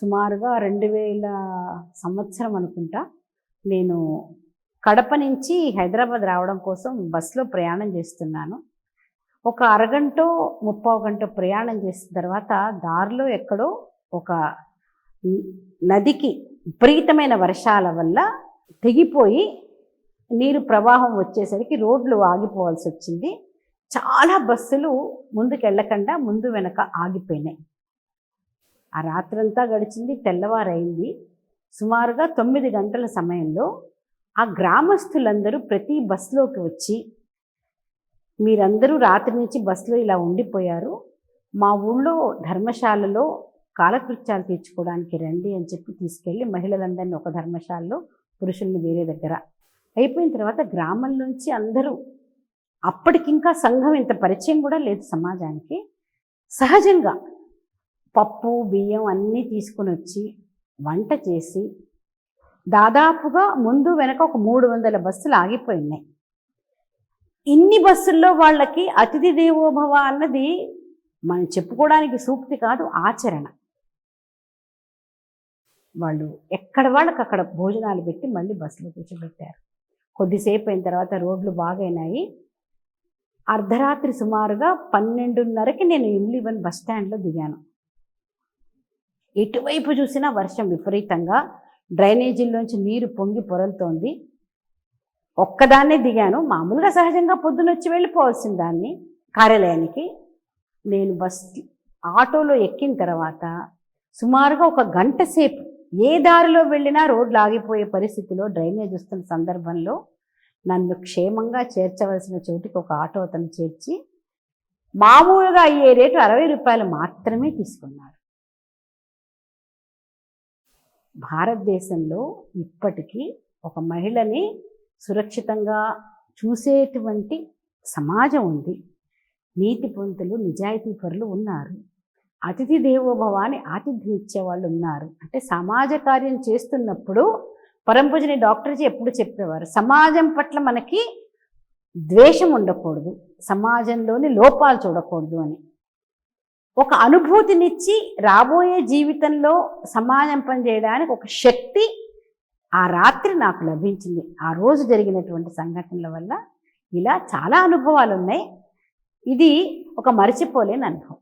సుమారుగా రెండు వేల సంవత్సరం అనుకుంటా నేను కడప నుంచి హైదరాబాద్ రావడం కోసం బస్సులో ప్రయాణం చేస్తున్నాను. ఒక అరగంట ముప్పై గంట ప్రయాణం చేసిన తర్వాత దారిలో ఎక్కడో ఒక నదికి విపరీతమైన వర్షాల వల్ల తెగిపోయి నీరు ప్రవాహం వచ్చేసరికి రోడ్లు ఆగిపోవాల్సి వచ్చింది. చాలా బస్సులు ముందుకు వెళ్ళకుండా ముందు వెనక ఆగిపోయినాయి. ఆ రాత్రంతా గడిచింది తెల్లవారైంది. సుమారుగా తొమ్మిది గంటల సమయంలో ఆ గ్రామస్తులందరూ ప్రతి బస్సులోకి వచ్చి మీరందరూ రాత్రి నుంచి బస్సులో ఇలా ఉండిపోయారు. మా ఊళ్ళో ధర్మశాలలో కాలకృత్యాలు తీర్చుకోవడానికి రండి అని చెప్పి తీసుకెళ్ళి మహిళలందరినీ ఒక ధర్మశాలలో పురుషుల్ని వేరే దగ్గర. అయిపోయిన తర్వాత గ్రామం నుంచి అందరూ అప్పటికింకా సంఘం ఇంత పరిచయం కూడా లేదు సమాజానికి. సహజంగా పప్పు బియ్యం అన్నీ తీసుకుని వచ్చి వంట చేసి దాదాపుగా ముందు వెనక ఒక మూడు వందల బస్సులు ఆగిపోయినాయి. ఇన్ని బస్సుల్లో వాళ్ళకి అతిథి దేవోభవ అన్నది మనం చెప్పుకోవడానికి సూక్తి కాదు ఆచరణ. వాళ్ళు ఎక్కడ వాళ్ళకి అక్కడ భోజనాలు పెట్టి మళ్ళీ బస్సులో కూర్చోబెట్టారు. కొద్దిసేపు అయిన తర్వాత రోడ్లు బాగైనాయి. అర్ధరాత్రి సుమారుగా పన్నెండున్నరకి నేను ఇమ్లీవన్ బస్ స్టాండ్లో దిగాను. ఎటువైపు చూసినా వర్షం విపరీతంగా డ్రైనేజీల్లోంచి నీరు పొంగి పొరలుతోంది. ఒక్కదాన్నే దిగాను. మామూలుగా సహజంగా పొద్దున వచ్చి వెళ్ళిపోవాల్సిన దాన్ని కార్యాలయానికి. నేను బస్ ఆటోలో ఎక్కిన తర్వాత సుమారుగా ఒక గంట సేపు ఏ దారిలో వెళ్ళినా రోడ్లు ఆగిపోయే పరిస్థితిలో డ్రైనేజ్ వస్తున్న సందర్భంలో నన్ను క్షేమంగా చేర్చవలసిన చోటికి ఒక ఆటో అతను చేర్చి మామూలుగా అయ్యే రేటు అరవై రూపాయలు మాత్రమే తీసుకున్నాడు. భారతదేశంలో ఇప్పటికీ ఒక మహిళని సురక్షితంగా చూసేటువంటి సమాజం ఉంది. నీతి పొంతులు నిజాయితీ పరులు ఉన్నారు. అతిథి దేవోభవ అని ఆతిథ్యం ఇచ్చేవాళ్ళు ఉన్నారు. అంటే సమాజ కార్యం చేస్తున్నప్పుడు పరంపూజని డాక్టర్జీ ఎప్పుడు చెప్పేవారు? సమాజం పట్ల మనకి ద్వేషం ఉండకూడదు. సమాజంలోని లోపాలు చూడకూడదు అని. ఒక అనుభూతినిచ్చి రాబోయే జీవితంలో సమాజం పనిచేయడానికి ఒక శక్తి ఆ రాత్రి నాకు లభించింది. ఆ రోజు జరిగినటువంటి సంఘటనల వల్ల ఇలా చాలా అనుభవాలు ఉన్నాయి ఇది ఒక మరిచిపోలేని అనుభవం.